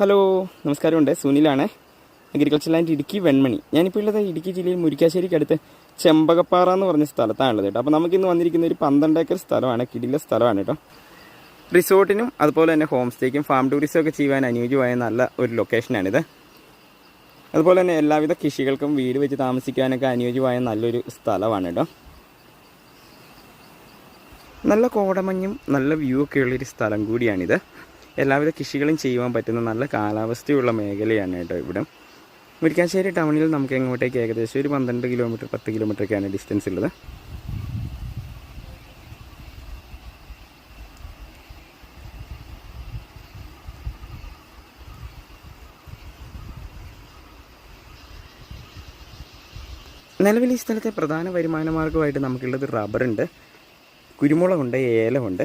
Hello നമസ്കാരമുണ്ട്. സുനിലാണ്. Agriculture land Idukki Venmani. ഞാനിപ്പോൾ ഉള്ളത് ഇടുക്കി ജില്ലയിൽ മുരിക്കാശ്ശേരിക്ക് അടുത്ത് ചെമ്പകപ്പാറ എന്ന് പറഞ്ഞ സ്ഥലത്താണുള്ളത് കേട്ടോ. അപ്പോൾ നമുക്കിന്ന് വന്നിരിക്കുന്ന ഒരു പന്ത്രണ്ട് ഏക്കർ സ്ഥലമാണ് കിടില സ്ഥലമാണ് കേട്ടോ. റിസോർട്ടിനും അതുപോലെ തന്നെ ഹോം സ്റ്റേക്കും ഫാം ടൂറിസം ഒക്കെ ചെയ്യുവാൻ അനുയോജ്യമായ നല്ല ഒരു ലൊക്കേഷനാണിത്. അതുപോലെ തന്നെ എല്ലാവിധ കൃഷികൾക്കും വീട് വെച്ച് താമസിക്കാനൊക്കെ അനുയോജ്യമായ നല്ലൊരു സ്ഥലമാണ് കേട്ടോ. നല്ല കോടമഞ്ഞും നല്ല വ്യൂ ഒക്കെ ഉള്ളൊരു സ്ഥലം കൂടിയാണിത്. എല്ലാവിധ കൃഷികളും ചെയ്യുവാൻ പറ്റുന്ന നല്ല കാലാവസ്ഥയുള്ള മേഖലയാണ് കേട്ടോ ഇവിടെ. മുരിക്കാശ്ശേരി ടൗണിൽ നമുക്ക് എങ്ങോട്ടേക്ക് ഏകദേശം ഒരു പന്ത്രണ്ട് കിലോമീറ്റർ പത്ത് കിലോമീറ്റർ ഒക്കെയാണ് ഡിസ്റ്റൻസ് ഉള്ളത്. നിലവിൽ ഈ സ്ഥലത്തെ പ്രധാന വരുമാന മാർഗമായിട്ട് നമുക്കുള്ളത് റബ്ബറുണ്ട് കുരുമുളകുണ്ട് ഏലമുണ്ട്.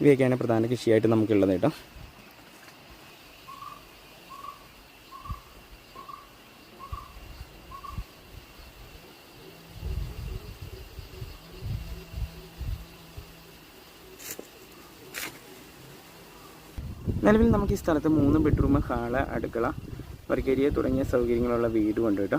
ഇവയൊക്കെയാണ് പ്രധാന കൃഷിയായിട്ട് നമുക്കുള്ളത് കേട്ടോ. നിലവിൽ നമുക്ക് ഈ സ്ഥലത്ത് മൂന്ന് ബെഡ്റൂം ഹാൾ അടുക്കള വർക്കേരിയ തുടങ്ങിയ സൗകര്യങ്ങളുള്ള വീടുമുണ്ട് കേട്ടോ.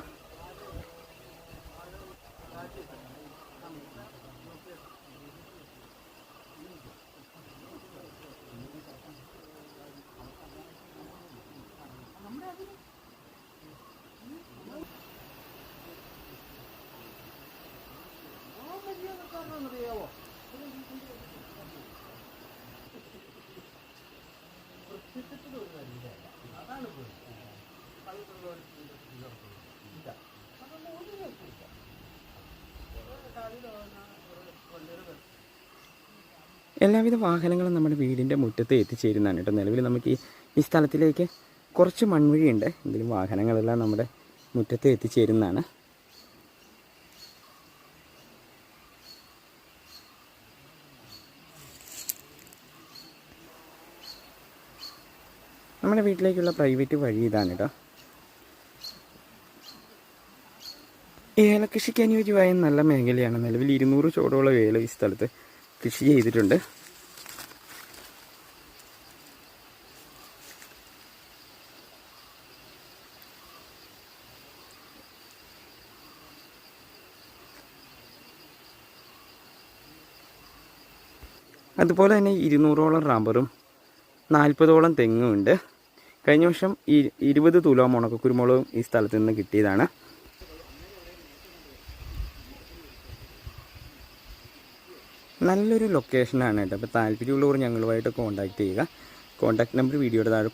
എല്ലാവിധ വാഹനങ്ങളും നമ്മുടെ വീടിന്റെ മുറ്റത്ത് എത്തിച്ചേരുന്നതാണ് കേട്ടോ. നിലവിൽ നമുക്ക് ഈ ഈ സ്ഥലത്തിലേക്ക് കുറച്ച് മൺവഴിയുണ്ട്. എങ്കിലും വാഹനങ്ങളെല്ലാം നമ്മുടെ മുറ്റത്ത് എത്തിച്ചേരുന്നതാണ്. നമ്മുടെ വീട്ടിലേക്കുള്ള പ്രൈവറ്റ് വഴി ഇതാണ് കേട്ടോ ഏലകൃഷിക്ക് അനുയോജ്യമായ നല്ല മേഖലയാണ്. നിലവിൽ ഇരുന്നൂറ് ചോടോളം ഏല ഈ സ്ഥലത്ത് കൃഷി ചെയ്തിട്ടുണ്ട്. അതുപോലെ തന്നെ ഇരുന്നൂറോളം റബ്ബറും നാൽപ്പതോളം തെങ്ങും ഉണ്ട്. കഴിഞ്ഞ വർഷം ഈ ഇരുപത് തുലോം ഉണക്കക്കുരുമുളകും ഈ സ്ഥലത്ത് നിന്ന് കിട്ടിയതാണ്. നല്ലൊരു ലൊക്കേഷനാണ് കേട്ടോ. അപ്പോൾ താല്പര്യമുള്ളവർ ഞങ്ങളുമായിട്ട് കോൺടാക്ട് ചെയ്യുക. കോൺടാക്ട് നമ്പർ വീഡിയോയുടെ താഴെ